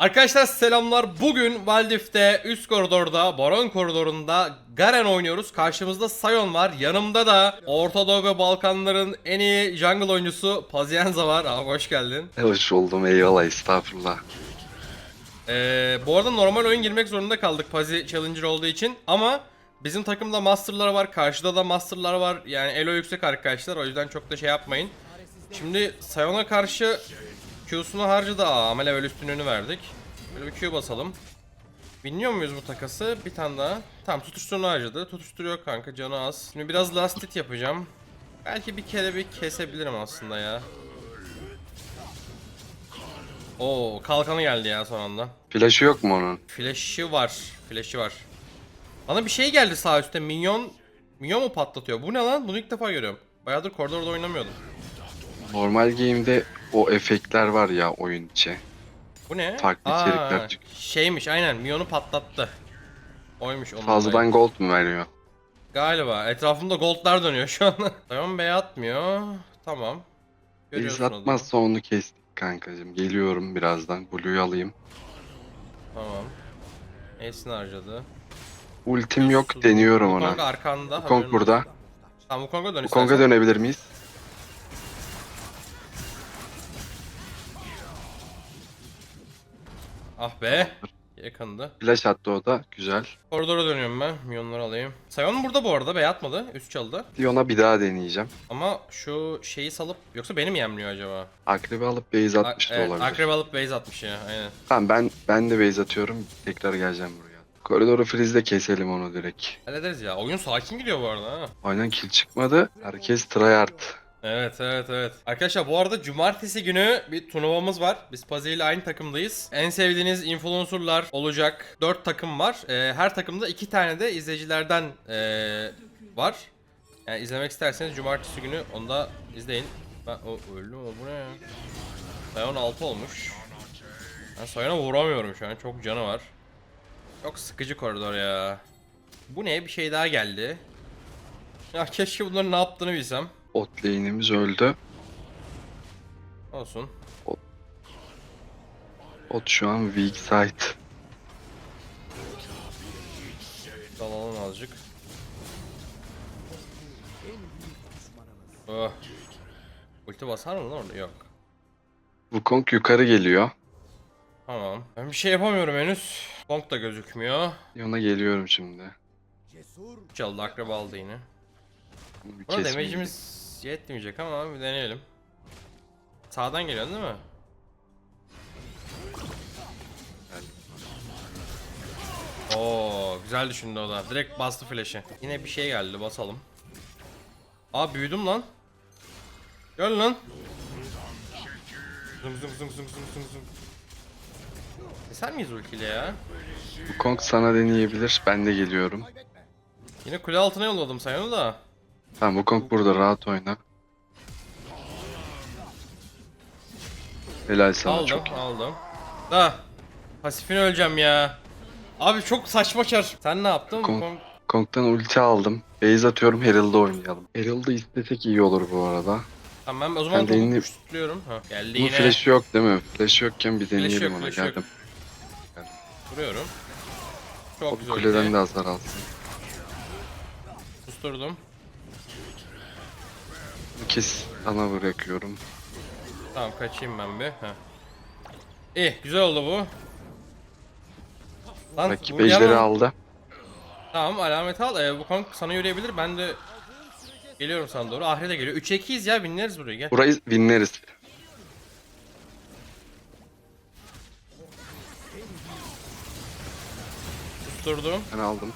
Arkadaşlar selamlar. Bugün Valdif'te üst koridorda, Baron koridorunda Garen oynuyoruz. Karşımızda Sion var. Yanımda da Orta Doğu ve Balkanların en iyi jungle oyuncusu Pazienza var. Abi hoş geldin. Hoş oldum eyvallah estağfurullah. Ee, bu arada normal oyun girmek zorunda kaldık Pazi Challenger olduğu için. Ama bizim takımda Master'lar var. Karşıda da Master'lar var. Yani elo yüksek arkadaşlar. O yüzden çok da şey yapmayın. Şimdi Sion'a karşı Q'sunu harcadı. Aa ama level üstünlüğünü verdik. Böyle bir Q basalım. Bilmiyor muyuz bu takası? Bir tane daha. Tamam tutuşturunu harcadı. Tutuşturuyor kanka canı az. Şimdi biraz last hit yapacağım. Belki bir kere bir kesebilirim aslında ya. Oo kalkanı geldi ya son anda. Flash'ı yok mu onun? Flash'ı var. Flash'ı var. Bana bir şey geldi sağ üstte. Minyon Minyon mu patlatıyor? Bu ne lan? Bunu ilk defa görüyorum. Bayağıdır koridorda oynamıyordum. Normal game'de o efektler var ya oyun içi. Bu ne? Farklı içerikler çıkıyor. Şeymiş aynen. Minyon'u patlattı. Oymuş onun. Fazladan olayı. gold mu veriyor? Galiba. Etrafımda goldlar dönüyor şu an. Dayan bey atmıyor. Tamam. Biz atmazsa onu kestik kankacım. Geliyorum birazdan. Blue'yu alayım. Tamam. Ace'ini harcadı. Ultim yok deniyorum Wukong ona. arkanda. Wukong burada. Tamam Wukong'a dön Kong'a istersen. dönebilir miyiz? Ah be. Yakındı. Flash attı o da. Güzel. Koridora dönüyorum ben. Minyonları alayım. Sion burada bu arada. Bey atmadı. Üst çaldı. Dion'a bir daha deneyeceğim. Ama şu şeyi salıp yoksa beni mi yemliyor acaba? Akrebi alıp base A- atmış da evet, olabilir. Akrep alıp base atmış ya. Aynen. Tamam ben ben de base atıyorum. Tekrar geleceğim buraya. Koridoru freeze'le keselim onu direkt. Hallederiz ya. Oyun sakin gidiyor bu arada ha. Aynen kill çıkmadı. Herkes tryhard. Evet evet evet. Arkadaşlar bu arada cumartesi günü bir turnuvamız var. Biz Pazi ile aynı takımdayız. En sevdiğiniz influencerlar olacak. 4 takım var. Ee, her takımda 2 tane de izleyicilerden ee, var. Yani izlemek isterseniz cumartesi günü onu da izleyin. Ben o öldü mü bu ne ya? Sayon 6 olmuş. Ben Sayon'a vuramıyorum şu an. Çok canı var. Çok sıkıcı koridor ya. Bu ne? Bir şey daha geldi. Ya keşke bunların ne yaptığını bilsem. Bot lane'imiz öldü. Olsun. Bot şu an weak side. Dalalım azıcık. Oh. Ulti basar mı lan orada? Yok. Wukong yukarı geliyor. Tamam. Ben bir şey yapamıyorum henüz. Bonk da gözükmüyor. Yana geliyorum şimdi. Çaldı akraba aldı yine. Bunu Buna kesmeyeyim. Damage'imiz yetmeyecek ama bir deneyelim. Sağdan geliyorsun değil mi? Oo, güzel düşündü o da. Direkt bastı flash'i. Yine bir şey geldi, basalım. Aa büyüdüm lan. Gel lan. Zım zım zım zım zım zım zım. Keser miyiz ultiyle ya? Wukong sana deneyebilir. Ben de geliyorum. Yine kule altına yolladım sen onu da. Tamam Wukong burada rahat oyna. Helal sana aldım, çok iyi. aldım. Da. Pasifini öleceğim ya. Abi çok saçma çar. Sen ne yaptın? Kon- Kon- Kong'dan ulti aldım. Base atıyorum Herald'da oynayalım. Herald'ı istesek iyi olur bu arada. Tamam ben o zaman Ben de topu yeni- tutuyorum. Ha, geldi Bunun yine. flash'ı yok değil mi? Flash'ı yokken bir deneyelim yok, ona flash yok. geldim. Vuruyorum. Çok O güzel. kuleden de hasar alsın. Susturdum. Kes ana bırakıyorum. Tamam kaçayım ben bir. Ha. İyi güzel oldu bu. Lan Rakip ejderi aldı. Tamam alameti al. Ee, bu konk sana yürüyebilir. Ben de geliyorum sana doğru. Ahri de geliyor. 3'e 2'yiz ya binleriz buraya gel. Burayı winleriz. Susturdum. Ben aldım.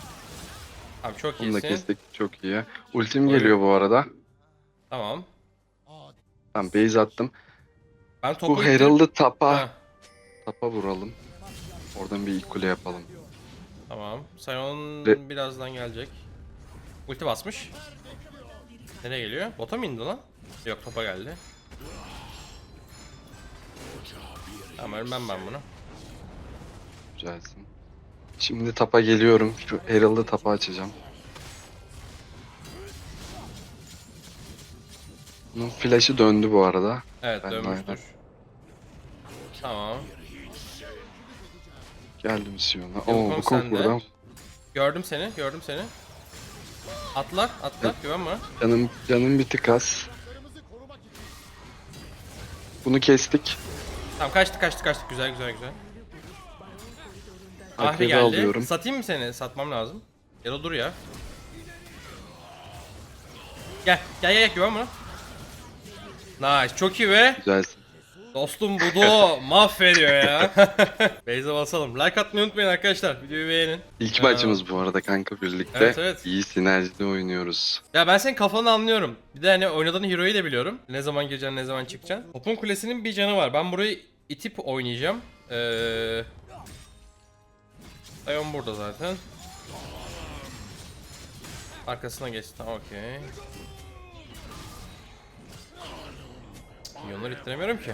Tamam çok Bunu da iyisin. kestik. Çok iyi. Ultim geliyor bu arada. Tamam. Tamam base attım. Ben topu Bu Herald'ı tapa. Ha, Tapa vuralım. Oradan bir ilk kule yapalım. Tamam. Sion Ve- birazdan gelecek. Ulti basmış. Nereye geliyor? Bota mı indi lan? Yok topa geldi. Tamam ölmem ben bunu. Güzelsin. Şimdi tapa geliyorum. Şu Herald'ı tapa açacağım. Bunun flash'ı döndü bu arada. Evet Ben dönmüştür. aynen. Tamam. Geldim Sion'a. Oo Wukong sende. buradan. Gördüm seni, gördüm seni. Atla, atla, güven bana. Canım, canım bir tık az. Bunu kestik. Tamam kaçtı, kaçtı, kaçtı. Güzel, güzel, güzel. Ahri geldi. alıyorum. Satayım mı seni? Satmam lazım. Da dur ya. Gel, gel, gel, gel, güven bana. Nice, çok iyi be. Güzelsin. Dostum Budo mahvediyor ya. Beyza basalım. Like atmayı unutmayın arkadaşlar. Videoyu beğenin. İlk maçımız bu arada kanka birlikte. Evet, evet. İyi sinerjide oynuyoruz. Ya ben senin kafanı anlıyorum. Bir de hani oynadığın hero'yu da biliyorum. Ne zaman gireceksin, ne zaman çıkacaksın. Topun kulesinin bir canı var. Ben burayı itip oynayacağım. Ee... Ayon burada zaten. Arkasına geçti. Tamam okey. Milyonları ittiremiyorum ki.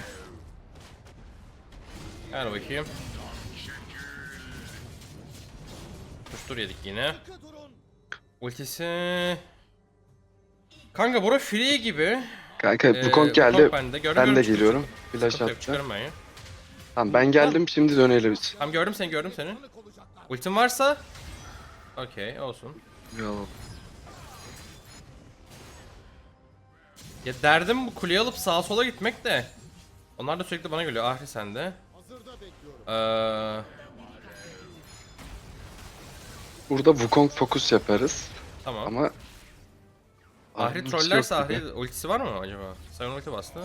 Gel bakayım. Dur yedik yine. Ultisi... Kanka bura free gibi. Kanka Ee, Wukong geldi. Wukong bende. Gördüm, ben de geliyorum. Flash attı. ben ya. Tamam ben geldim şimdi dönelim biz. Tamam gördüm seni gördüm seni. Ultim varsa Okey olsun. Yalan. Ya derdim bu kuleyi alıp sağa sola gitmek de. Onlar da sürekli bana geliyor. Ahri sende. Ee, Burada Wukong fokus yaparız. tamam. Ama Ahri ultisi trollerse yok gibi. Ahri ultisi var mı acaba? Sion ulti bastı.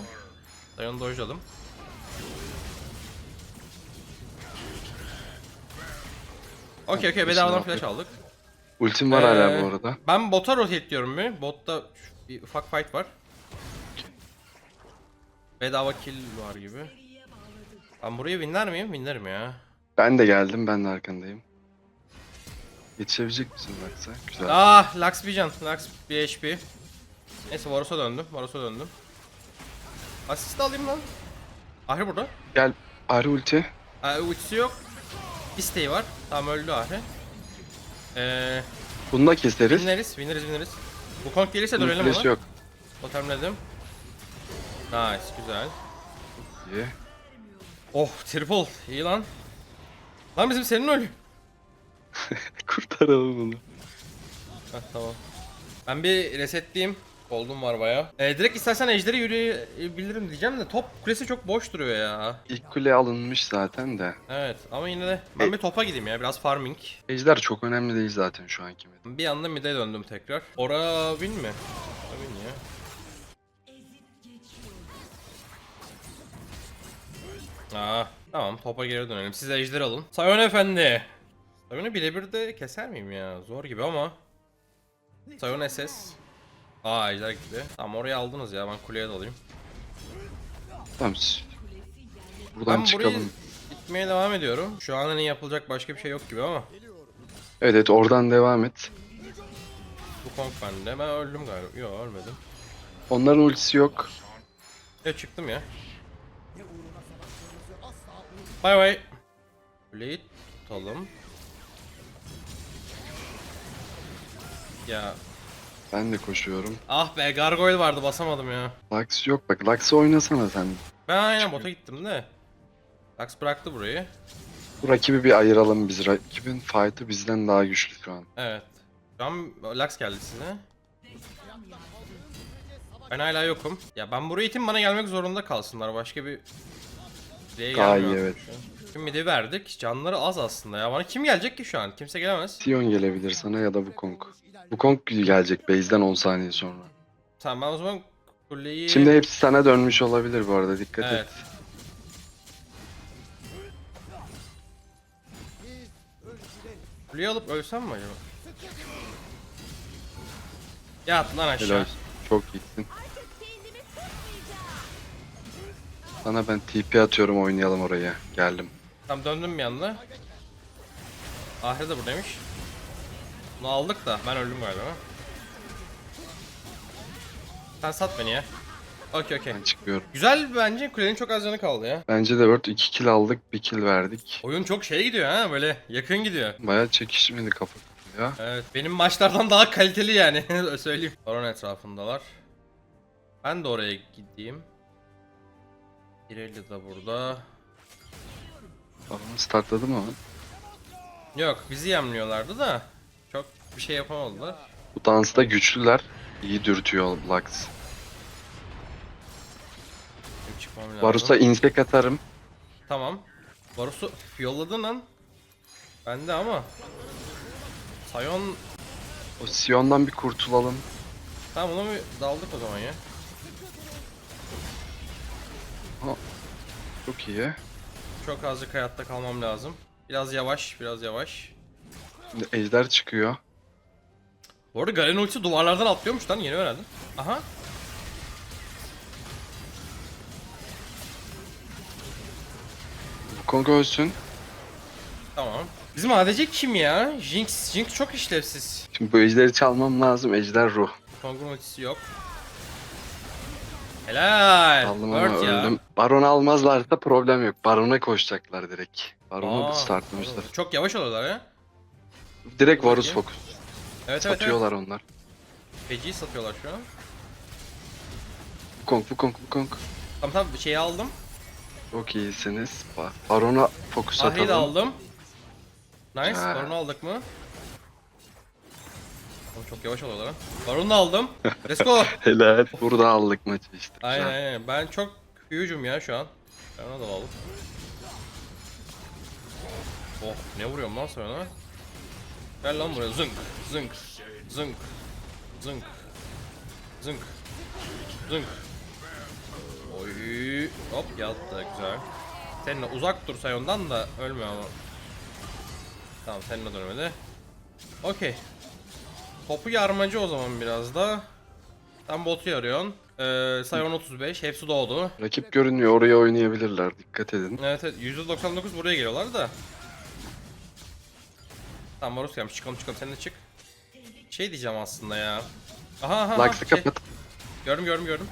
Sion'u dojladım. Okey okey bedavadan flash aldık. Ultim var hala Ee, bu arada. Ben bota rotate diyorum bir. Botta bir ufak fight var. Bedava kill var gibi. Ben burayı winler miyim? Winlerim ya. Ben de geldim ben de arkandayım. Yetişebilecek misin Lux'a? Güzel. Ah, Lux bir can. Lux bir HP. Neyse Varus'a döndüm. Varus'a döndüm. Asist alayım lan. Ahri burada. Gel Ahri ulti. Aa, ultisi yok. İsteği var. Tamam öldü Ahri. Eee... Bunu da keseriz. Winleriz, winleriz, winleriz. Bu konk gelirse Bunun dönelim flash'ı ona. yok. Totemledim. Nice, güzel. İyi. Oh, triple. İyi lan. Lan bizim senin ölü. Kurtaralım bunu. Heh, tamam. Ben bir resetleyeyim. Gold'um var baya. Ee, direkt istersen ejderi yürüyebilirim diyeceğim de top kulesi çok boş duruyor ya. İlk kule alınmış zaten de. Evet ama yine de ben E- bir topa gideyim ya biraz farming. Ejder çok önemli değil zaten şu anki meta. Bir anda mid'e döndüm tekrar. Ora win mi? Ora win ya. Aa, tamam topa geri dönelim. Siz ejder alın. Sion efendi. Sion'u birebir de keser miyim ya? Zor gibi ama. Sion SS. Aa ejder gitti. Tamam oraya aldınız ya ben kuleye de alayım. Tamam. Buradan ben burayı çıkalım. gitmeye devam ediyorum. Şu an hani yapılacak başka bir şey yok gibi ama. Evet evet oradan devam et. Bu Kong bende. Ben öldüm galiba. Yok ölmedim. Onların ultisi yok. Ya çıktım ya. Bay bay. Kuleyi tutalım. Ya Ben de koşuyorum. ah be gargoyle vardı basamadım ya. Lux yok bak. Lux'ı oynasana sen. Ben aynen bota gittim de. Lux bıraktı burayı. Bu rakibi bir ayıralım biz. Rakibin fight'ı bizden daha güçlü şu an. Evet. Şu an Lux geldi size. Ben hala yokum. Ya ben buraya itim bana gelmek zorunda kalsınlar. Başka bir şeye Daha iyi, an. Şimdi midi verdik. Canları az aslında ya. Bana kim gelecek ki şu an? Kimse gelemez. Sion gelebilir sana ya da Wukong. Wukong gelecek base'den 10 saniye sonra. Tamam ben o zaman kuleyi... Şimdi hepsi sana dönmüş olabilir bu arada dikkat Evet. et. Kuleyi alıp ölsem mi acaba? Yat lan aşağı. Helal. Çok gittin. Sana ben TP atıyorum oynayalım oraya. Geldim. Tamam döndüm bir anda. Ahri de buradaymış. Bunu aldık da ben öldüm galiba. Sen sat beni ya. Okey okey. Ben çıkıyorum. Güzel bence kulenin çok az canı kaldı ya. Bence de Word 2 kill aldık, 1 kill verdik. Oyun çok şey gidiyor ha böyle yakın gidiyor. Baya çekişmeli kafa ya. Evet benim maçlardan daha kaliteli yani öyle söyleyeyim. Baron etrafındalar. Ben de oraya gideyim. Pirelli de burada. Tamam startladı mı? Yok bizi yemliyorlardı da çok bir şey yapamadılar. Bu dansta güçlüler. İyi dürtüyor Lux. Benim çıkmam lazım. Varus'a insek atarım. Tamam. Varus'u yolladın lan. Bende ama. Sayon O Sion'dan bir kurtulalım. Tamam ona bir daldık o zaman ya. Çok iyi. Çok azıcık hayatta kalmam lazım. Biraz yavaş, biraz yavaş. Şimdi ejder çıkıyor. Bu arada Garen ultisi duvarlardan atlıyormuş lan yeni öğrendim. Aha. Wukong ölsün. Tamam. Bizim ADC kim ya? Jinx, Jinx çok işlevsiz. Şimdi bu ejderi çalmam lazım. Ejder ruh. Kong'un ultisi yok. Helal. Aldım ama Word ya. öldüm. Baron almazlarsa problem yok. Baron'a koşacaklar direkt. Baron'u Aa, startlamışlar. Çok yavaş oluyorlar ya. Direkt Varus bakayım. fokus. Evet evet evet. Satıyorlar onlar. Feci satıyorlar şu an. Wukong, Wukong, Wukong. Tamam tamam şeyi aldım. Çok iyisiniz. Ba- Baron'a fokus Ahri'yi de atalım. aldım. Nice. Ha. Baron'u aldık mı? Oğlum çok yavaş oluyorlar lan. Baron'u da aldım. Let's go. Helal. Burada aldık maçı işte. aynen aynen. Ben çok hücum ya şu an. Ben ona da aldım. Oh ne vuruyorum lan sana? Gel lan buraya zınk zınk zınk zınk zınk zınk. Oy hop yattı güzel. Seninle uzak dur sayondan da ölme ama. Tamam seninle dönmedi. Okey. Topu yarmacı o zaman biraz da. Sen botu yarıyorsun. Ee, Sayon 35 hepsi doğdu. Rakip görünmüyor. Oraya oynayabilirler. Dikkat edin. Evet evet %99 buraya geliyorlar da. Tamam Varus gelmiş çıkalım çıkalım sen de çık. Şey diyeceğim aslında ya. Aha aha. aha, Lux'ı şey. kapat. Gördüm gördüm gördüm.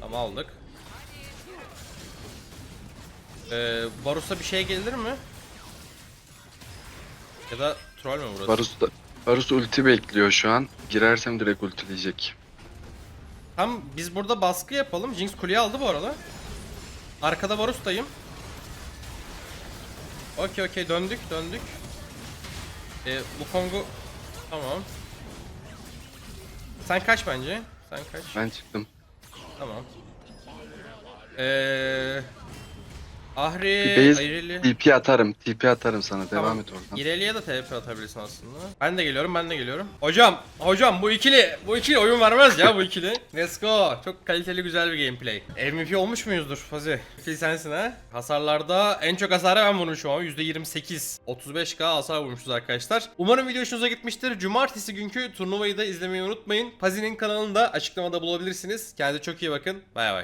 Tamam aldık. Ee, Varus'a bir şey gelir mi? Ya da troll mü burası? Varus da Varus ulti bekliyor şu an. Girersem direkt ultileyecek. Tam biz burada baskı yapalım. Jinx kuleyi aldı bu arada. Arkada Varus'tayım. Okey okey döndük döndük. Ee, bu Kong'u... Tamam. Sen kaç bence? Sen kaç? Ben çıktım. Tamam. Eee... Ahri, base Ayreli... TP atarım. TP atarım sana. Devam Tamam. et oradan. İreli'ye de TP atabilirsin aslında. Ben de geliyorum, ben de geliyorum. Hocam, hocam bu ikili, bu ikili oyun vermez ya bu ikili. Let's go. Çok kaliteli güzel bir gameplay. MVP olmuş muyuzdur Fazi? Fil sensin ha. Hasarlarda en çok hasarı ben vurmuşum ama %28. 35k hasar vurmuşuz arkadaşlar. Umarım video hoşunuza gitmiştir. Cumartesi günkü turnuvayı da izlemeyi unutmayın. Fazi'nin kanalını da açıklamada bulabilirsiniz. Kendinize çok iyi bakın. Bay bay.